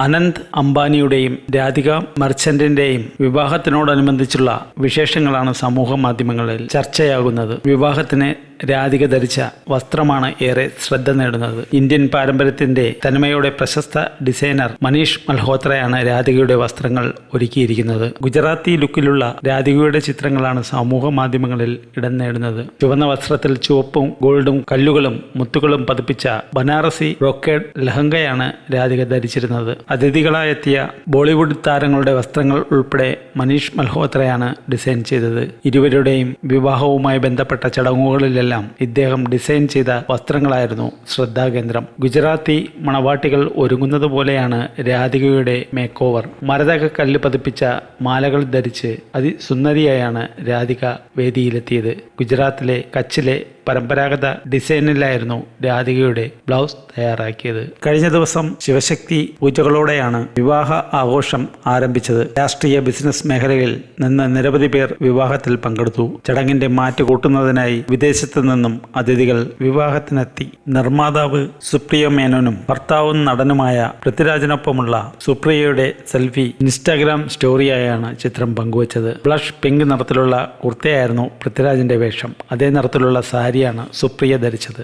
അനന്ത് അംബാനിയുടെയും രാധിക മർച്ചന്റിന്റെയും വിവാഹത്തിനോടനുബന്ധിച്ചുള്ള വിശേഷങ്ങളാണ് സമൂഹ മാധ്യമങ്ങളിൽ ചർച്ചയാകുന്നത്. വിവാഹത്തിന് രാധിക ധരിച്ച വസ്ത്രമാണ് ഏറെ ശ്രദ്ധ നേടുന്നത്. ഇന്ത്യൻ പാരമ്പര്യത്തിന്റെ തനിമയോടെ പ്രശസ്ത ഡിസൈനർ മനീഷ് മൽഹോത്രയാണ് രാധികയുടെ വസ്ത്രങ്ങൾ ഒരുക്കിയിരിക്കുന്നത്. ഗുജറാത്തി ലുക്കിലുള്ള രാധികയുടെ ചിത്രങ്ങളാണ് സമൂഹ മാധ്യമങ്ങളിൽ ഇടം നേടുന്നത്. ചുവന്ന വസ്ത്രത്തിൽ ചുവപ്പും ഗോൾഡും കല്ലുകളും മുത്തുകളും പതിപ്പിച്ച ബനാറസി റോക്കേഡ് ലഹങ്കയാണ് രാധിക ധരിച്ചിരുന്നത്. അതിഥികളായെത്തിയ ബോളിവുഡ് താരങ്ങളുടെ വസ്ത്രങ്ങൾ ഉൾപ്പെടെ മനീഷ് മൽഹോത്രയാണ് ഡിസൈൻ ചെയ്തത്. ഇരുവരുടെയും വിവാഹവുമായി ബന്ധപ്പെട്ട ചടങ്ങുകളിലെല്ലാം ഇദ്ദേഹം ഡിസൈൻ ചെയ്ത വസ്ത്രങ്ങളായിരുന്നു ശ്രദ്ധാകേന്ദ്രം. ഗുജറാത്തി മണവാട്ടികൾ ഒരുങ്ങുന്നത് പോലെയാണ് രാധികയുടെ മേക്ക് ഓവർ മരതക കല്ല് പതിപ്പിച്ച മാലകൾ ധരിച്ച് അതിസുന്ദരിയായാണ് രാധിക വേദിയിലെത്തിയത്. ഗുജറാത്തിലെ കച്ചിലെ പരമ്പരാഗത ഡിസൈനിലായിരുന്നു രാധികയുടെ ബ്ലൗസ് തയ്യാറാക്കിയത്. കഴിഞ്ഞ ദിവസം ശിവശക്തി പൂജകളോടെയാണ് വിവാഹ ആഘോഷം ആരംഭിച്ചത്. രാഷ്ട്രീയ ബിസിനസ് മേഖലയിൽ നിന്ന് നിരവധി പേർ വിവാഹത്തിൽ പങ്കെടുത്തു. ചടങ്ങിന്റെ മാറ്റ് കൂട്ടുന്നതിനായി വിദേശത്തു നിന്നും അതിഥികൾ വിവാഹത്തിനെത്തി. നിർമ്മാതാവ് സുപ്രിയ മേനോനും ഭർത്താവും നടനുമായ പൃഥ്വിരാജിനൊപ്പമുള്ള സുപ്രിയയുടെ സെൽഫി ഇൻസ്റ്റാഗ്രാം സ്റ്റോറിയായാണ് ചിത്രം പങ്കുവച്ചത്. ബ്ലഷ് പിങ്ക് നിറത്തിലുള്ള കുർത്തയായിരുന്നു പൃഥ്വിരാജിന്റെ വേഷം. അതേ നിറത്തിലുള്ള സാരിയാണ് സുപ്രിയ ധരിച്ചത്.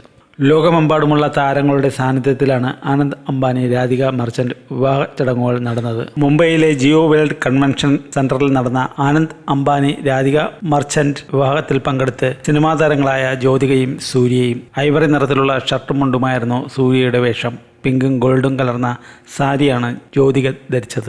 ലോകമെമ്പാടുമുള്ള താരങ്ങളുടെ സാന്നിധ്യത്തിലാണ് ആനന്ദ് അംബാനി രാധിക മർച്ചന്റ് വിവാഹ ചടങ്ങുകൾ നടന്നത്. മുംബൈയിലെ ജിയോ വേൾഡ് കൺവെൻഷൻ സെന്ററിൽ നടന്ന ആനന്ദ് അംബാനി രാധിക മർച്ചന്റ് വിവാഹത്തിൽ പങ്കെടുത്ത് സിനിമാ താരങ്ങളായ ജ്യോതികയും സൂര്യയും ഐവറി നിറത്തിലുള്ള ഷർട്ടും മുണ്ടുമായിരുന്നു സൂര്യയുടെ വേഷം. പിങ്കും ഗോൾഡും കലർന്ന സാരിയാണ് ജ്യോതിക ധരിച്ചത്.